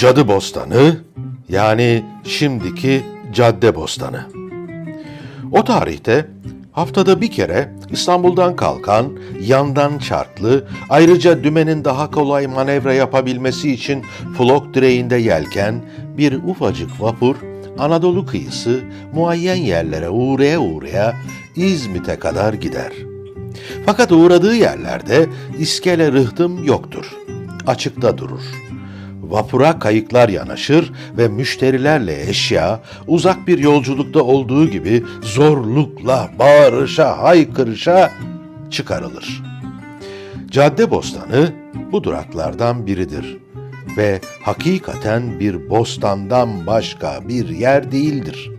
Cadı Bostanı yani şimdiki Cadde Bostanı. O tarihte haftada bir kere İstanbul'dan kalkan, yandan çarklı, ayrıca dümenin daha kolay manevra yapabilmesi için flok direğinde yelken bir ufacık vapur Anadolu kıyısı muayyen yerlere uğraya uğraya İzmit'e kadar gider. Fakat uğradığı yerlerde iskele rıhtım yoktur. Açıkta durur. Vapura kayıklar yanaşır ve müşterilerle eşya uzak bir yolculukta olduğu gibi zorlukla, bağırışa, haykırışa çıkarılır. Cadde Bostanı bu duraklardan biridir ve hakikaten bir bostandan başka bir yer değildir.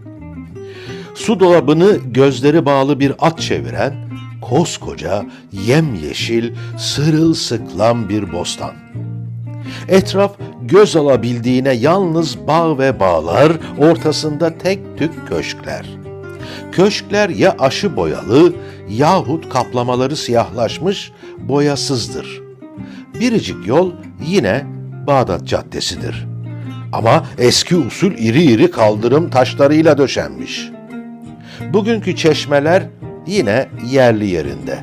Su dolabını gözleri bağlı bir at çeviren koskoca yemyeşil sırılsıklam bir bostan. Etraf göz alabildiğine yalnız bağ ve bağlar, ortasında tek tük köşkler. Köşkler ya aşı boyalı yahut kaplamaları siyahlaşmış boyasızdır. Biricik yol yine Bağdat Caddesi'dir. Ama eski usul iri iri kaldırım taşlarıyla döşenmiş. Bugünkü çeşmeler yine yerli yerinde.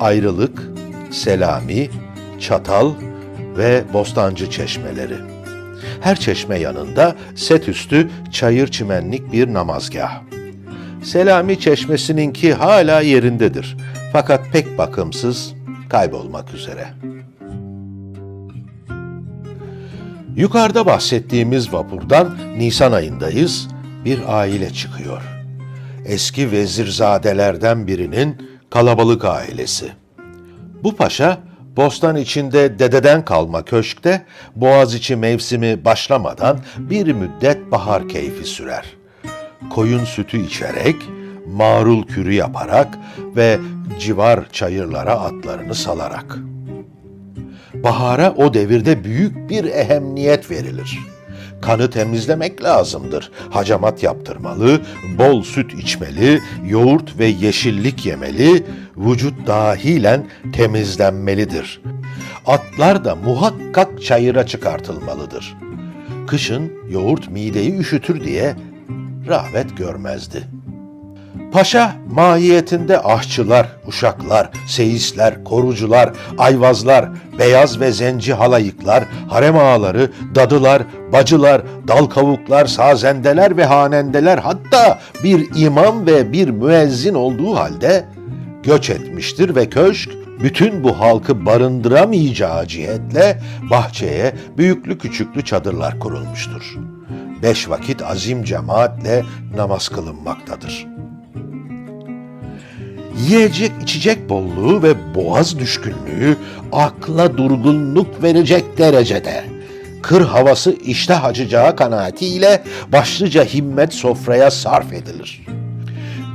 Ayrılık, Selami, Çatal ve Bostancı çeşmeleri. Her çeşme yanında set üstü çayır çimenlik bir namazgah. Selami çeşmesininki hala yerindedir. Fakat pek bakımsız, kaybolmak üzere. Yukarıda bahsettiğimiz vapurdan Nisan ayındayız. Bir aile çıkıyor. Eski vezirzadelerden birinin kalabalık ailesi. Bu paşa bostan içinde dededen kalma köşkte Boğaziçi mevsimi başlamadan bir müddet bahar keyfi sürer. Koyun sütü içerek, marul kürü yaparak ve civar çayırlara atlarını salarak. Bahara o devirde büyük bir ehemmiyet verilir. Kanı temizlemek lazımdır. Hacamat yaptırmalı, bol süt içmeli, yoğurt ve yeşillik yemeli, vücut dahilen temizlenmelidir. Atlar da muhakkak çayıra çıkartılmalıdır. Kışın yoğurt mideyi üşütür diye rağbet görmezdi. Paşa mahiyetinde ahçılar, uşaklar, seyisler, korucular, ayvazlar, beyaz ve zenci halayıklar, harem ağaları, dadılar, bacılar, dal kavuklar, sazendeler ve hanendeler hatta bir imam ve bir müezzin olduğu halde göç etmiştir ve köşk bütün bu halkı barındıramayacağı cihetle bahçeye büyüklü küçüklü çadırlar kurulmuştur. Beş vakit azim cemaatle namaz kılınmaktadır.'' Yiyecek içecek bolluğu ve boğaz düşkünlüğü akla durgunluk verecek derecede. Kır havası iştah açacağı kanaatiyle başlıca himmet sofraya sarf edilir.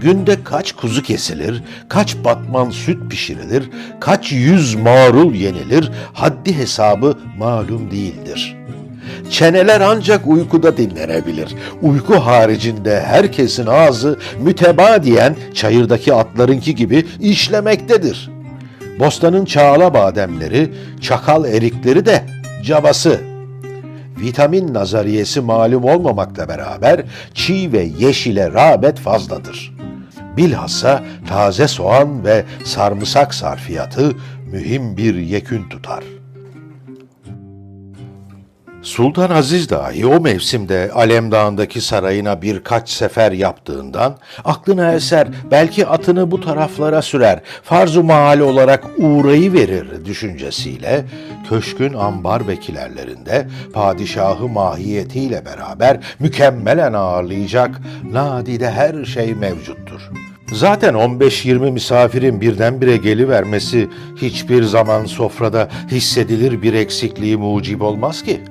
Günde kaç kuzu kesilir, kaç batman süt pişirilir, kaç yüz marul yenilir, haddi hesabı malum değildir.'' Çeneler ancak uykuda dinlenebilir. Uyku haricinde herkesin ağzı mütebadiyen çayırdaki atlarınki gibi işlemektedir. Bostanın çağla bademleri, çakal erikleri de cabası. Vitamin nazariyesi malum olmamakla beraber çiğ ve yeşile rağbet fazladır. Bilhassa taze soğan ve sarımsak sarfiyatı mühim bir yekün tutar.'' Sultan Aziz dahi o mevsimde Alemdağ'ındaki sarayına birkaç sefer yaptığından aklına eser belki atını bu taraflara sürer farz-ı mahal olarak uğrayı verir düşüncesiyle köşkün ambar vekilerlerinde padişahı mahiyetiyle beraber mükemmelen ağırlayacak nadide her şey mevcuttur. Zaten 15-20 misafirin birdenbire gelivermesi hiçbir zaman sofrada hissedilir bir eksikliği mucib olmaz ki.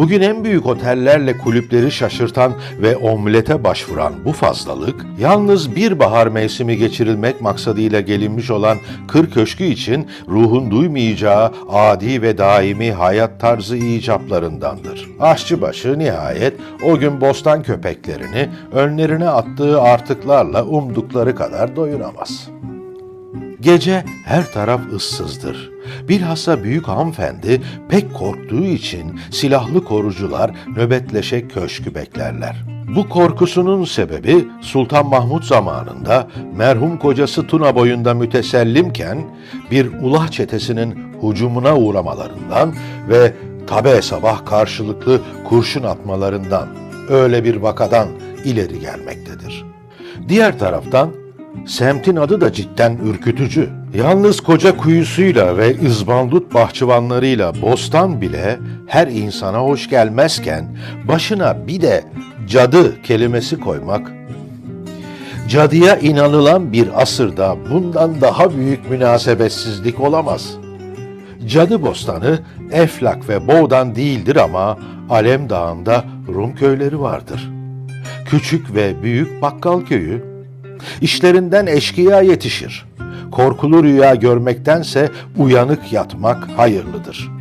Bugün en büyük otellerle kulüpleri şaşırtan ve omlete başvuran bu fazlalık, yalnız bir bahar mevsimi geçirilmek maksadıyla gelinmiş olan kır köşkü için ruhun duymayacağı adi ve daimi hayat tarzı icaplarındandır. Aşçıbaşı nihayet o gün bostan köpeklerini önlerine attığı artıklarla umdukları kadar doyuramaz.'' Gece her taraf ıssızdır. Bilhassa büyük hanımefendi pek korktuğu için silahlı korucular nöbetleşe köşkü beklerler. Bu korkusunun sebebi Sultan Mahmut zamanında merhum kocası Tuna boyunda mütesellimken bir ulah çetesinin hucumuna uğramalarından ve tabe sabah karşılıklı kurşun atmalarından öyle bir vakadan ileri gelmektedir. Diğer taraftan semtin adı da cidden ürkütücü. Yalnız koca kuyusuyla ve izbandut bahçıvanlarıyla bostan bile her insana hoş gelmezken başına bir de cadı kelimesi koymak Cadıya inanılan bir asırda bundan daha büyük münasebetsizlik olamaz. Cadı bostanı Eflak ve Boğdan değildir ama Alem Dağı'nda Rum köyleri vardır. Küçük ve büyük bakkal köyü. İşlerinden eşkıya yetişir. Korkulu rüya görmektense uyanık yatmak hayırlıdır.''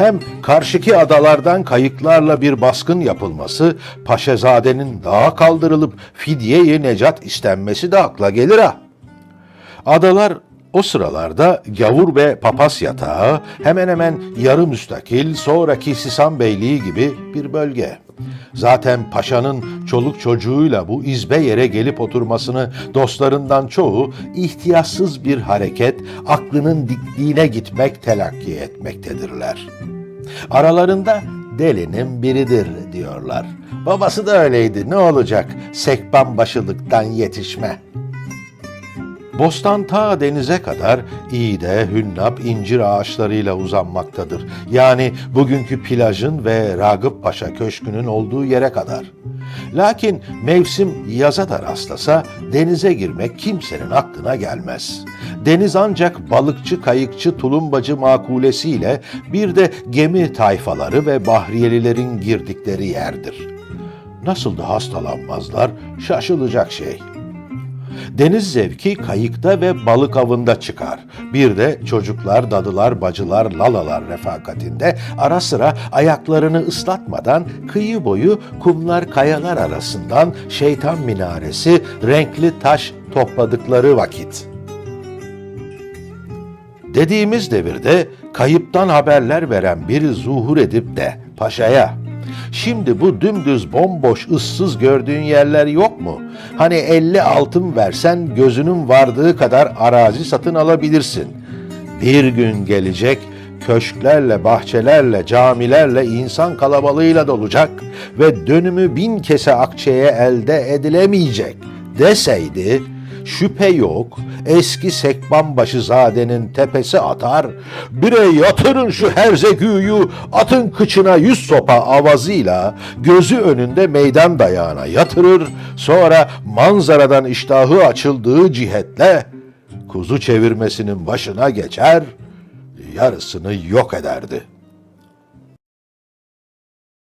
Hem karşıki adalardan kayıklarla bir baskın yapılması, Paşazade'nin dağa kaldırılıp fidye-i necat istenmesi de akla gelir ha. Adalar o sıralarda gavur ve papaz yatağı hemen hemen yarı müstakil sonraki Sisan Beyliği gibi bir bölge. Zaten paşanın çoluk çocuğuyla bu izbe yere gelip oturmasını dostlarından çoğu ihtiyatsız bir hareket, aklının dikliğine gitmek telakki etmektedirler. Aralarında delinin biridir diyorlar. Babası da öyleydi ne olacak sekban başılıktan yetişme.'' Bostan ta denize kadar iğde, hünnap, incir ağaçlarıyla uzanmaktadır. Yani bugünkü plajın ve Ragıp Paşa Köşkü'nün olduğu yere kadar. Lakin mevsim yaza da rastlasa denize girmek kimsenin aklına gelmez. Deniz ancak balıkçı, kayıkçı, tulumbacı makulesiyle bir de gemi tayfaları ve bahriyelilerin girdikleri yerdir. Nasıl da hastalanmazlar şaşılacak şey.'' Deniz zevki kayıkta ve balık avında çıkar. Bir de çocuklar, dadılar, bacılar, lalalar refakatinde ara sıra ayaklarını ıslatmadan kıyı boyu kumlar kayalar arasından şeytan minaresi renkli taş topladıkları vakit. Dediğimiz devirde kayıptan haberler veren biri zuhur edip de paşaya Şimdi bu dümdüz bomboş ıssız gördüğün yerler yok mu? Hani 50 altın versen gözünün vardığı kadar arazi satın alabilirsin. Bir gün gelecek köşklerle, bahçelerle, camilerle, insan kalabalığıyla dolacak ve dönümü bin kese akçeye elde edilemeyecek deseydi şüphe yok eski sekbanbaşı zadenin tepesi atar, bire yatırın şu herzegüyü atın kıçına yüz sopa avazıyla gözü önünde meydan dayağına yatırır, sonra manzaradan iştahı açıldığı cihetle kuzu çevirmesinin başına geçer, yarısını yok ederdi.''